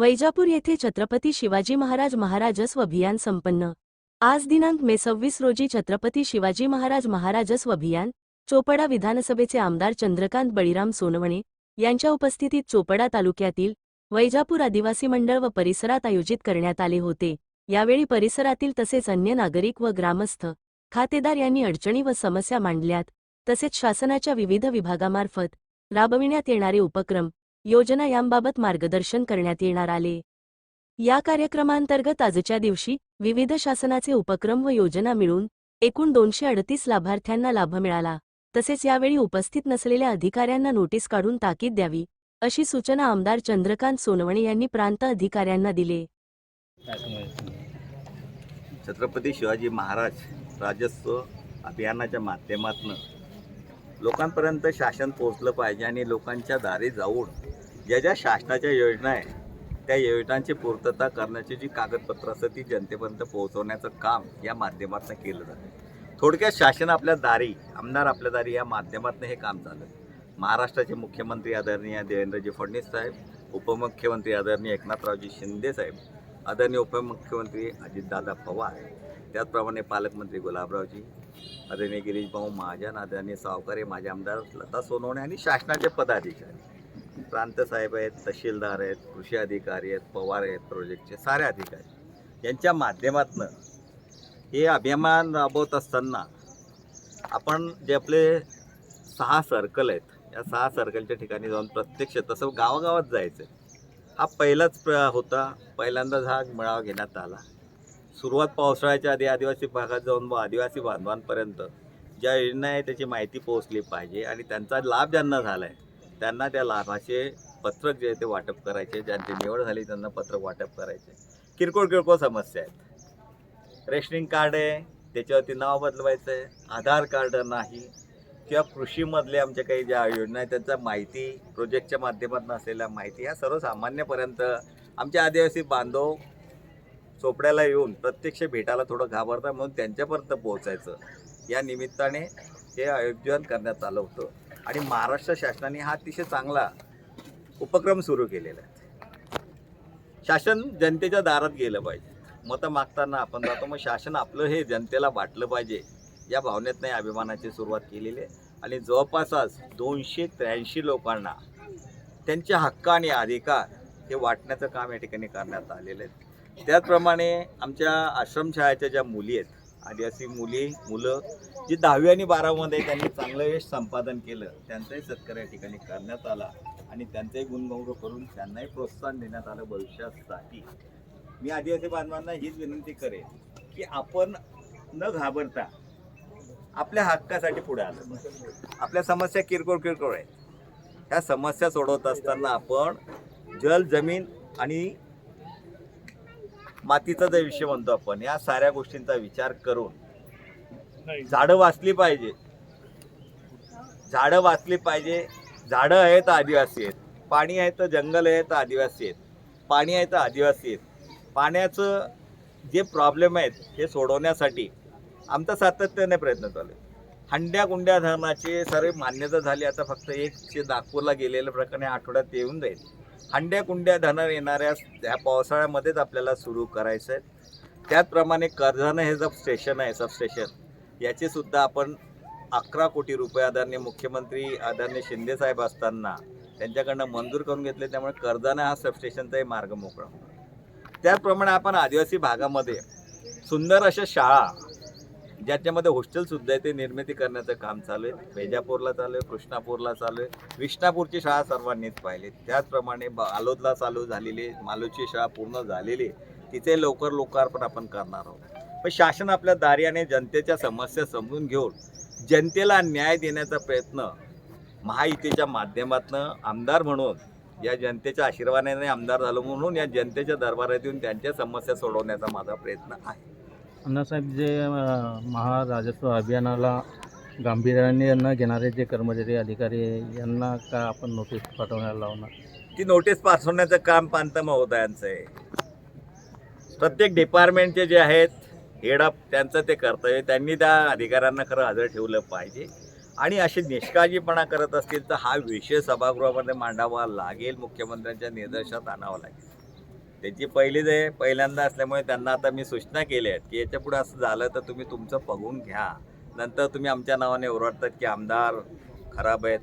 वैजापूर येथे छत्रपती शिवाजी महाराज महाराजस्व अभियान संपन्न. आज दिनांक मे सव्वीस रोजी छत्रपती शिवाजी महाराज महाराजस्व अभियान चोपडा विधानसभेचे आमदार चंद्रकांत बळीराम सोनवणे यांच्या उपस्थितीत चोपडा तालुक्यातील वैजापूर आदिवासी मंडळ व परिसरात आयोजित करण्यात आले होते. यावेळी परिसरातील तसेच अन्य नागरिक व ग्रामस्थ खातेदार यांनी अडचणी व समस्या मांडल्यात. तसेच शासनाच्या विविध विभागामार्फत राबविण्यात येणारे उपक्रम योजना यांबाबत मार्गदर्शन करण्यात येणार आले. या कार्यक्रमांतर्गत आजच्या दिवशी विविध शासनाचे उपक्रम व योजना मिळून एकूण दोनशे अडतीस लाभार्थ्यांना लाभ मिळाला. तसेच यावेळी उपस्थित नसलेल्या अधिकाऱ्यांना नोटीस काढून ताकीद द्यावी अशी सूचना आमदार चंद्रकांत सोनवणे यांनी प्रांत अधिकाऱ्यांना दिले. छत्रपती शिवाजी महाराज राजस्व अभियानाच्या माध्यमातून लोकांपर्यंत शासन पोचलं पाहिजे आणि लोकांच्या दारी जाऊन ज्या ज्या शासनाच्या योजना आहे त्या योजनांची पूर्तता करण्याची जी कागदपत्रं असतात ती जनतेपर्यंत पोहोचवण्याचं काम या माध्यमातून केलं जातं. थोडक्यात शासन आपल्या दारी आमदार आपल्या दारी या माध्यमातून हे काम झालं. महाराष्ट्राचे मुख्यमंत्री आदरणीय देवेंद्रजी फडणवीस साहेब उपमुख्यमंत्री आदरणीय एकनाथरावजी शिंदे साहेब आदरणीय उपमुख्यमंत्री अजितदादा पवार त्याचप्रमाणे पालकमंत्री गुलाबरावजी आदरणीय गिरीशभाऊ महाजन आदरणीय सावकारे माझे आमदार लता सोनवणे आणि शासनाचे पदाधिकारी. प्रांतसाहेब आहेत तहसीलदार आहेत कृषी अधिकारी आहेत पवार आहेत प्रोजेक्टचे सारे अधिकारी. यांच्या माध्यमातून हे अभिमान राबवत असताना आपण जे आपले सहा सर्कल आहेत या सहा सर्कलच्या ठिकाणी जाऊन प्रत्यक्ष तसं गावागावात जायचं. हा पहिलाच प्र होता. पहिल्यांदाच हा मेळावा घेण्यात आला. सुरुवात पावसाळ्याच्या आधी आदिवासी भागात जाऊन व आदिवासी बांधवांपर्यंत ज्या योजना आहे त्याची माहिती पोहोचली पाहिजे आणि त्यांचा लाभ ज्यांना झाला आहे त्यांना त्या लाभाचे पत्रक जे आहे ते वाटप करायचे ज्यांची निवड झाली त्यांना पत्रक वाटप करायचे. किरकोळ किरकोळ समस्या आहेत. रेशनिंग कार्ड आहे त्याच्यावरती नाव बदलवायचं आहे आधार कार्ड नाही किंवा कृषीमधले आमच्या काही ज्या योजना आहेत त्यांचा माहिती प्रोजेक्टच्या माध्यमातून असलेल्या माहिती ह्या सर्वसामान्यपर्यंत आमचे आदिवासी बांधव चोपड्याला येऊन प्रत्यक्ष भेटायला थोडं घाबरतात म्हणून त्यांच्यापर्यंत पोहोचायचं. या निमित्ताने हे आयोजन करण्यात आलं होतं. आणि महाराष्ट्र शासनाने हा अतिशय चांगला उपक्रम सुरू केलेला आहे. शासन जनतेच्या दारात गेलं पाहिजे. मतं मागताना आपण जातो मग शासन आपलं हे जनतेला वाटलं पाहिजे. या भावनेतनं अभिमानाची सुरुवात केलेली आहे. आणि जवळपास आज दोनशे त्र्याऐंशी लोकांना त्यांचे हक्क आणि अधिकार हे वाटण्याचं काम या ठिकाणी करण्यात आलेलं आहे. त्याचप्रमाणे आमच्या आश्रमशाळेच्या ज्या मुली आहेत आदिवासी मुली मुलं जी दहावी आणि बारावीमध्ये त्यांनी चांगलं यश संपादन केलं त्यांचाही सत्कार या ठिकाणी करण्यात आला आणि त्यांचाही गुणगौरव करून त्यांनाही प्रोत्साहन देण्यात आलं भविष्यासाठी. मी आदिवासी बांधवांना हीच विनंती करेन की आपण न घाबरता आपल्या हक्कासाठी पुढे आलं आपल्या समस्या किरकोळ किरकोळ आहेत. ह्या समस्या सोडवत असताना आपण जल जमीन आणि मातीचा जो विषय म्हणतो आपण या साऱ्या गोष्टींचा विचार करून झाडं वाचली पाहिजे. झाडं वाचली पाहिजे. झाडं आहेत तर आदिवासी आहेत. पाणी आहे तर जंगल आहे तर आदिवासी आहेत. पाणी आहे तर आदिवासी आहेत. पाण्याचं जे प्रॉब्लेम आहेत हे सोडवण्यासाठी आमचा सातत्याने प्रयत्न चालू आहे. हंड्या गुंड्या धरणाची सर्व मान्यता झाली. आता फक्त एक जे नागपूरला गेलेल्या प्रकारे आठवड्यात येऊन जाईल. हंड्या कुंड्या धरण येणाऱ्या ह्या पावसाळ्यामध्येच आपल्याला सुरू करायचं आहे त्याचप्रमाणे कर्जानं हे सब स्टेशन आहे सबस्टेशन याचीसुद्धा आपण अकरा कोटी रुपये आदरणीय मुख्यमंत्री आदरणीय शिंदेसाहेब असताना त्यांच्याकडनं मंजूर करून घेतले त्यामुळे कर्जानं हा सबस्टेशनचाही मार्ग मोकळा होणार. त्याचप्रमाणे आपण आदिवासी भागामध्ये सुंदर अशा शाळा ज्याच्यामध्ये हॉस्टेलसुद्धा आहे ते निर्मिती करण्याचं काम चालू आहे. बेजापूरला चालू आहे कृष्णापूरला चालू आहे. विष्णापूरची शाळा सर्वांनीच पाहिली. त्याचप्रमाणे ब- आलोदला चालू झालेली मालोची शाळा पूर्ण झालेली आहे. तिचे लवकर लोकार्पण आपण करणार आहोत. पण शासन आपल्या दार्याने जनतेच्या समस्या समजून घेऊन जनतेला न्याय देण्याचा प्रयत्न महायुतीच्या माध्यमातून आमदार म्हणून या जनतेच्या आशीर्वादाने आमदार झालो म्हणून या जनतेच्या दरबारात येऊन त्यांच्या समस्या सोडवण्याचा माझा प्रयत्न आहे. अण्णासाहेब जे महाराजस्व अभियानाला गांभीर्याने यांना घेणारे जे कर्मचारी अधिकारी यांना का आपण नोटीस पाठवण्याला लावणार? ती नोटीस पाठवण्याचं काम पांत महोदयांचं आहे. प्रत्येक डिपार्टमेंटचे जे आहेत हेड अप त्यांचं ते कर्तव्य त्यांनी त्या अधिकाऱ्यांना खरं हजर ठेवलं पाहिजे. आणि अशी निष्काळजीपणा करत असतील तर हा विषय सभागृहामध्ये मांडावा लागेल. मुख्यमंत्र्यांच्या निदर्शनात आणावा लागेल. त्याची पहिली जे पहिल्यांदा असल्यामुळे त्यांना आता मी सूचना केल्या आहेत की याच्यापुढे असं झालं तर तुम्ही तुमचं बघून घ्या. नंतर तुम्ही आमच्या नावाने ओरडतात की आमदार खराब आहेत.